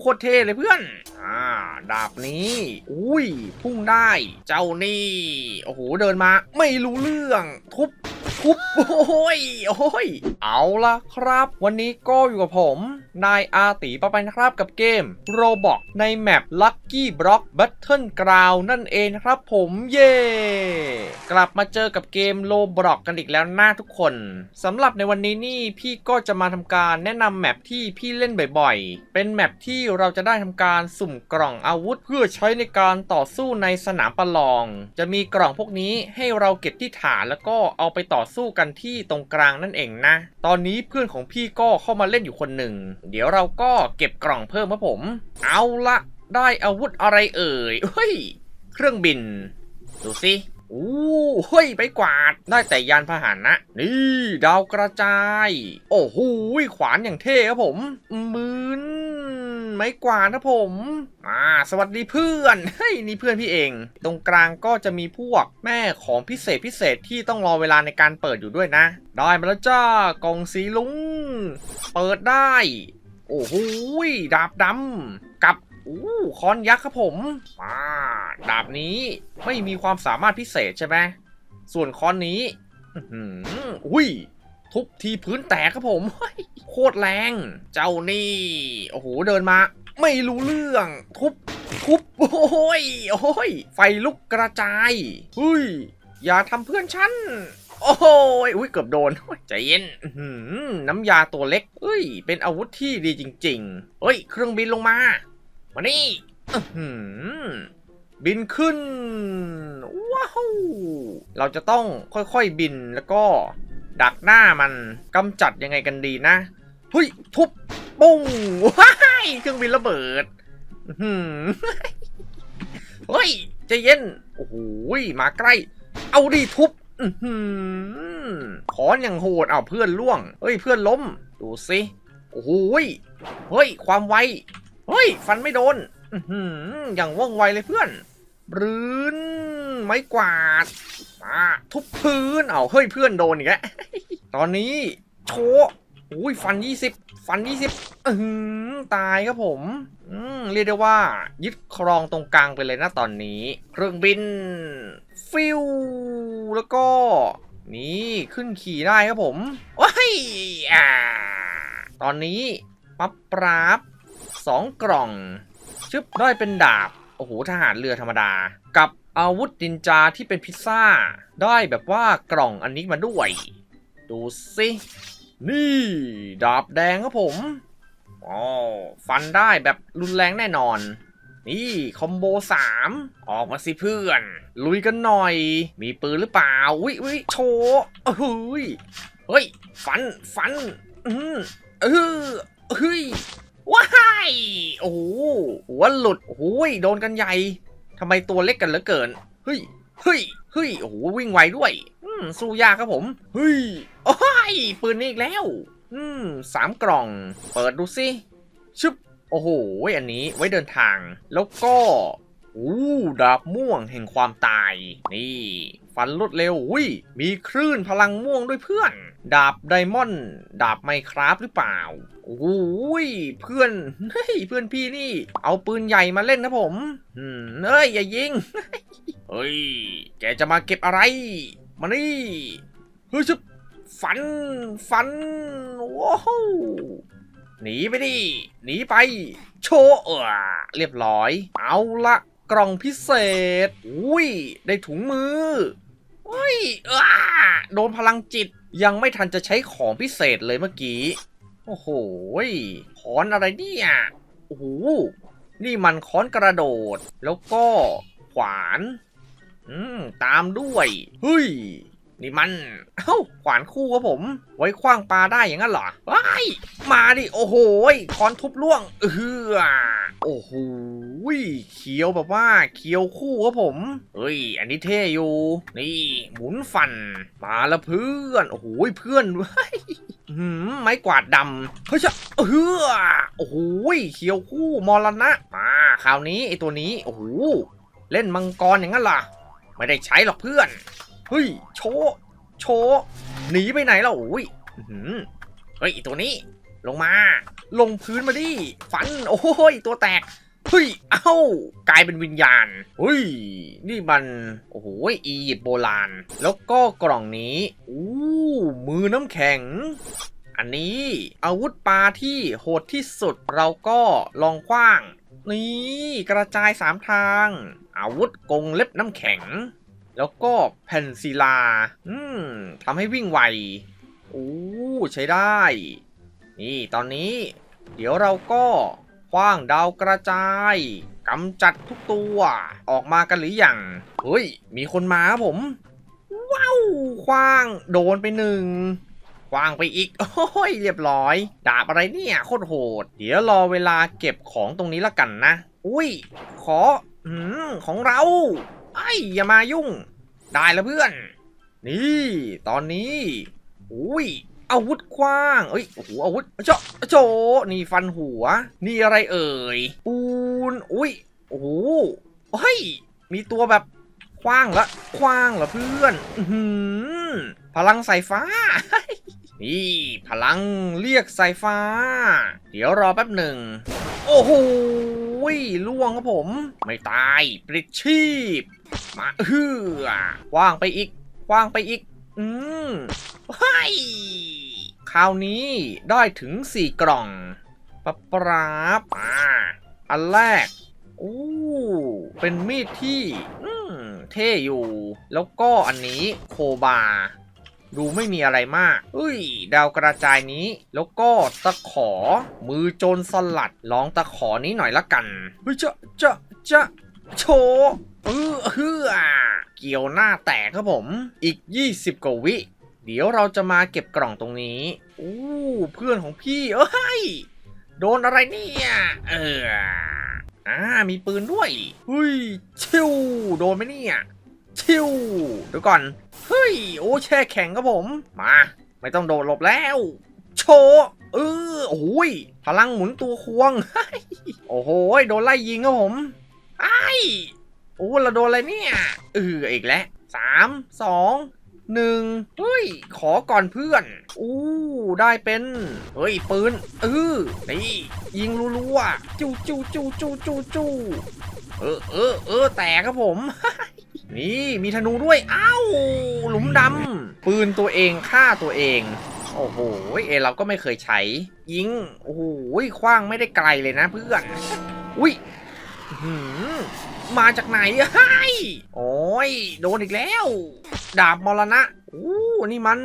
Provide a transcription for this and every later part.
โคตรเท่เลยเพื่อน อ่า ดาบนี้ อุ้ย พุ่งได้ เจ้านี่ โอ้โห เดินมา ไม่รู้เรื่อง ทุบ ทุบโอ้ยโอ้ยเอาละครับ วันนี้ก็อยู่กับผม นายอาตีปะไปนะครับกับเกม Roblox ในแมป Lucky Block Battleground นั่นเองครับผมเย่กลับมาเจอกับเกม Roblox กันอีกแล้วนะทุกคนสำหรับในวันนี้นี่พี่ก็จะมาทำการแนะนำแมปที่พี่เล่นบ่อยๆ เป็นแมปที่เราจะได้ทำการสุ่มกล่องอาวุธ เพื่อใช้ในการต่อสู้ในสนามประลอง จะมีกล่องพวกนี้ให้เราเก็บที่ฐานแล้วก็เอาไปต่อสู้กันที่ตรงกลางนั่นเองนะ ตอนนี้เพื่อนของพี่ก็เข้ามาเล่นอยู่คนหนึ่ง เดี๋ยวเราก็เก็บกล่องเพิ่มครับผม เอาละได้อาวุธอะไรเอ่ย เฮ้ย เครื่องบิน ดูสิอู้เฮ้ยไปกวาด ได้แต่ยานพาหนะ นี่ ดาวกระจาย โอ้โหขวานอย่างเท่ครับผมมืน ไม้กวาดนะผมอ่าสวัสดีเพื่อนเฮ้ยนี่เพื่อนพี่เอง ตรงกลางก็จะมีพวกแม่ของพิเศษพิเศษที่ต้องรอเวลาในการเปิดอยู่ด้วยนะ ได้มาแล้วจ้ากล่องสีลุง เปิดได้ โอ้โหดาบดำกับอู้ค้อนยักษ์ครับผมมาดาบนี้ไม่มีความสามารถพิเศษใช่ไหมส่วนค้อนนี้อื้อหืออุ้ยทุบทีพื้นแตกครับผม โคตรแรง เจ้านี่ โอ้โห เดินมา ไม่รู้เรื่อง ทุบ ทุบ โอ้ย โอ้ย ไฟลุกกระจายเฮ้ย อย่าทำเพื่อนฉัน โอ้ยอุ้ย เกือบโดน ใจเย็นน้ำยาตัวเล็กเอ้ย เป็นอาวุธที่ดีจริง ๆ เฮ้ย เครื่องบินลงมา มานี่อื้อหือบินขึ้น ว้าว เราจะต้องค่อยๆบินแล้วก็ดักหน้ามันกำจัดยังไงกันดีนะเฮ้ยทุบปุ้งว้า เครื่องบินระเบิดหือเฮ้ยใจเย็น โอ้โหมาใกล้ เอาดิทุบข้อหือขอนอย่างโหดเอาเพื่อนล่วง เฮ้ยเพื่อนล้ม ดูสิโอ้โหยเฮ้ย ความไว เฮ้ย ฟันไม่โดนอื้อหืออย่างว่องไวเลยเพื่อนรื้นไม้กวาดมาทุบพื้นเอาเฮ้ยเพื่อนโดนอีกแล้วตอนนี้โชว์อุ้ยฟัน20 ฟัน 20อือหือตายครับผม อืมเรียกได้ว่า ยึดครองตรงกลางไปเลยนะตอนนี้ เครื่องบิน ฟิว แล้วก็ นี่ขึ้นขี่ได้ครับผมว้ายอ่าตอนนี้ปั๊บปราบสองกล่อง ชึบได้เป็นดาบ โอ้โห ทหารเรือธรรมดา กับอาวุธนินจาที่เป็นพิซซ่า ได้แบบว่ากล่องอันนี้มาด้วย ดูสิ นี่ดาบแดงครับผมอ๋อฟันได้แบบรุนแรงแน่นอน นี่คอมโบสามออกมาสิเพื่อน ลุยกันหน่อย มีปืนหรือเปล่าวิวิโชว์เฮ้ยเฮ้ย ฟันฟัน อืมเออเฮ้ยว้ายโอ้โหหัวหลุดโอ้โหโดนกันใหญ่ทำไมตัวเล็กกันเหลือเกินเฮ้ยเฮ้ยเฮ้ยโอ้โหวิ่งไวด้วย อืมสู้ยากครับผมเฮ้ยโอ้ย ปืนนี่อีกแล้ว อืมสามกล่อง เปิดดูสิชึบ โอ้โห อันนี้ไว้เดินทาง แล้วก็อู้ดาบม่วงแห่งความตาย นี่ ฟันรวดเร็วอุ้ยมีคลื่นพลังม่วงด้วยเพื่อน ดาบไดมอนด์ดาบไมคราฟหรือเปล่าโอ้ยเพื่อนเฮ้ยเพื่อนพี่นี่ เอาปืนใหญ่มาเล่นนะผมอืมเอ้ยอย่ายิงเฮ้ยแกจะมาเก็บอะไร มานี่เฮ้ยชึบ ฟัน ฟัน ว้าวหนีไปดิ หนีไป โชว์เออเรียบร้อย เอาละกล่องพิเศษ อุ้ย ได้ถุงมือเฮ้ยอ้าโดนพลังจิต ยังไม่ทันจะใช้ของพิเศษเลยเมื่อกี้ โอ้โหค้อนอะไรเนี่ย โอ้โห นี่มันค้อนกระโดด แล้วก็ขวาน อืม ตามด้วย เฮ้ย นี่มัน เอ้า ขวานคู่ครับผม ไว้คว้างปลาได้อย่างนั้นเหรอว้ายมาดิ โอ้โหคอนทุบล่วง เออโอ้โหเคี้ยวแบบว่าเคี้ยวคู่ครับผม เฮ้ย อันนี้เท่อยู่ นี่ หมุนฟัน มาล้วเพื่อน โอ้โห เพื่อนเว้ยหืมไม้กวาดดำเฮ้ยจะเออโอ้โหเขียวคู่มรณะ มาคราวนี้ไอตัวนี้ โอ้โห เล่นมังกรอย่างนั้นล่ะ ไม่ได้ใช้หรอกเพื่อน เฮ้ย โชว์โชว์หนีไปไหนแล้วโอ้ยเฮ้ยตัวนี้ ลงมา ลงพื้นมาดิ ฟัน โอ้ย ตัวแตก เฮ้ย เอ้า กลายเป็นวิญญาณ เฮ้ย นี่มัน โอ้โห อียิปต์โบราณ แล้วก็กล่องนี้ อู้ มือน้ำแข็งอันนี้อาวุธปลาที่โหดที่สุดเราก็ลองคว้าง นี่ กระจายสามทาง อาวุธกงเล็บน้ำแข็ง แล้วก็แผ่นศิลา อืมทำให้วิ่งไวโอ้ใช้ได้ นี่ตอนนี้ เดี๋ยวเราก็คว้างดาวกระจายกำจัดทุกตัว ออกมากันหรือยัง เฮ้ย มีคนมาครับผม ว้าวคว้างโดนไปหนึ่งคว้างไปอีก โอ้ย เรียบร้อย ดาบอะไรเนี่ย โคตรโหด เดี๋ยวรอเวลาเก็บของตรงนี้ละกันนะ อุ้ย ขอ อืม ของเรา ไอ้อย่ามายุ่ง ได้แล้วเพื่อน นี่ ตอนนี้ อุ้ยอาวุธคว้าง เอ้ย โอ้โห อาวุธเจาะโจนี่ฟันหัว นี่อะไรเอ่ย ปูน อุ้ย โอ้โหเฮ้ย มีตัวแบบคว้างละคว้างเหรอเพื่อนอืพลังสายฟ้า นี่ พลังเรียกสายฟ้า เดี๋ยวรอแป๊บหนึ่ง โอ้โห ล่วงครับผม ไม่ตายปลิดชีพ มาเฮือว่างไปอีกว่างไปอีก อืมไฮ้ยคราวนี้ได้ถึง 4 กล่องปะปราบอ่าอันแรกโอ้เป็นมีดที่ อืมเท่อยู่ แล้วก็อันนี้โคบา ดูไม่มีอะไรมากเอ้ย ดาวกระจายนี้ แล้วก็ตะขอ มือโจรสลัด ลองตะขอนี้หน่อยละกันเฮ้ยจะจะจะโชเออเฮือเกี่ยวหน้าแตกครับผม อีก 20 กว่าวิ เดี๋ยวเราจะมาเก็บกล่องตรงนี้อู้เพื่อนของพี่ เอ้ย โดนอะไรเนี่ย เอออ่ามีปืนด้วยเฮ้ยชิวโดนไหมเนี่ย ชิวเดี๋ยวก่อน เฮ้ย โอ้แช่แข็งครับผม มา ไม่ต้องโดดหลบแล้ว โชว์เออโอ้ยพลังหมุนตัวควง โอ้โหโดนไล่ยิงครับผมไอ้โอ้เราโดนอะไรเนี่ยเอออีกแล้วสามสองหนึ่งเฮ้ย ขอก่อนเพื่อน อู้ ได้เป็น เฮ้ย ปืนเออนี่ยิงรัวๆจูจูจูจูจูจูเออเออเออแตกครับผม นี่มีธนูด้วยอ้าวหลุมดำปืนตัวเองฆ่าตัวเอง โอ้โหเอเราก็ไม่เคยใช้ ยิงโอ้โหคว้างไม่ได้ไกลเลยนะเพื่อนอุ้ยหือมาจากไหนฮ้ยโอ้ยโดนอีกแล้ว ดาบมรณะอู้นี่มัน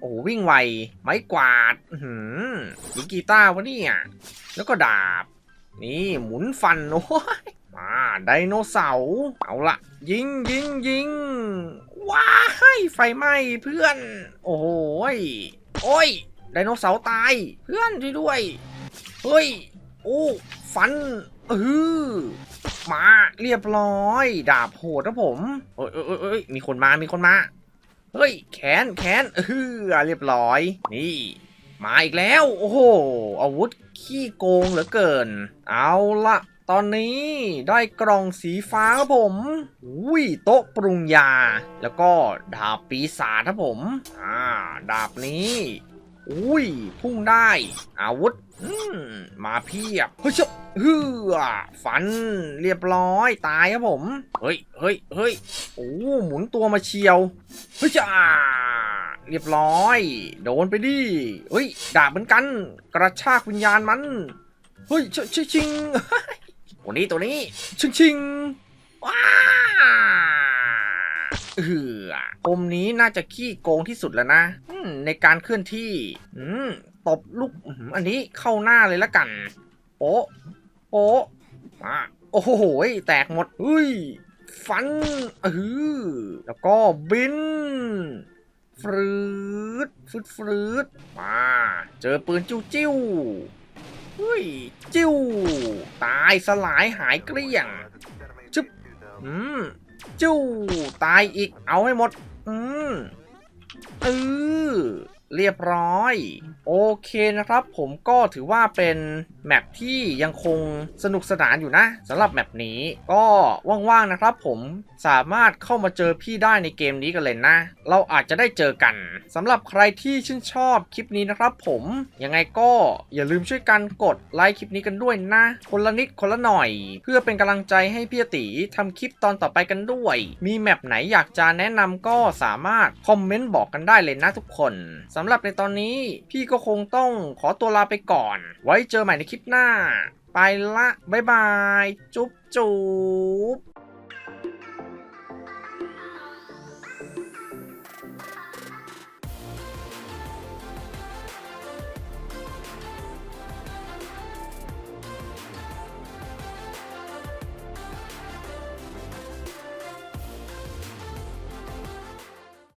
โอ้วิ่งไว ไม้กวาดหือหรือกีตาร์วะเนี่ย แล้วก็ดาบ นี่หมุนฟัน โอ้ย มาไดโนเสาร์เอาละยิงยิงยิงว้ายไฟไหม้เพื่อน โอ้โหยโอ้ยไดโนเสาร์ตาย เพื่อนช่วยด้วยเฮ้ยโอ้ฟันเออมาเรียบร้อย ดาบโหดนะผมเอ้ยเอ้ยเอ้ยเอ้ยมีคนมามีคนมาเฮ้ยแขนแขนเออเรียบร้อย นี่มาอีกแล้ว โอ้โหอาวุธขี้โกงเหลือเกิน เอาละ ตอนนี้ได้กล่องสีฟ้าครับผมอุ้ยโต๊ะปรุงยา แล้วก็ดาบปีศาจครับผม อ่า ดาบนี้อุ้ย พุ่งได้ อาวุธอืมมาเพียบ เฮ้ยเจ้าเฮือฟันเรียบร้อยตายครับผม เฮ้ยเฮ้ยเฮ้ยโอ้หมุนตัวมาเชียว เฮ้ยจ้าเรียบร้อย โดนไปดิเฮ้ยดาบเหมือนกัน กระชากวิญญาณมัน เฮ้ยชชชิง ตัวนี้ตัวนี้ชิงชิงว้าเออปมนี้น่าจะขี้โกงที่สุดแล้วนะอืมในการเคลื่อนที่อืมตบลูกอื้อหืออันนี้เข้าหน้าเลยละกันโป๊ะโป๊ะมาโอ้โหแตกหมดเฮ้ยฟันเออแล้วก็บินฟรืดฟรืดฟรืดมา เจอปืนจิ้วจิ้ว เฮ้ย จิ้ว ตายสลายหายเกลี้ยง จึ๊บ อืม จิ้ว ตายอีก เอาให้หมด อืมเออเรียบร้อย โอเคนะครับผมก็ถือว่าเป็นแมปที่ยังคงสนุกสนานอยู่นะสำหรับแมปนี้ก็ว่างๆนะครับผมสามารถเข้ามาเจอพี่ได้ในเกมนี้กันเลยนะ เราอาจจะได้เจอกันสำหรับใครที่ชื่นชอบคลิปนี้นะครับผมยังไงก็อย่าลืมช่วยกันกดไลค์คลิปนี้กันด้วยนะ คนละนิดคนละหน่อย เพื่อเป็นกำลังใจให้พี่ตีทำคลิปตอนต่อไปกันด้วย มีแมปไหนอยากจะแนะนำก็สามารถคอมเมนต์บอกกันได้เลยนะทุกคนสำหรับในตอนนี้พี่ก็ก็คงต้องขอตัวลาไปก่อน ไว้เจอใหม่ในคลิปหน้า ไปละ บ๊ายบาย จุ๊บจุ๊บ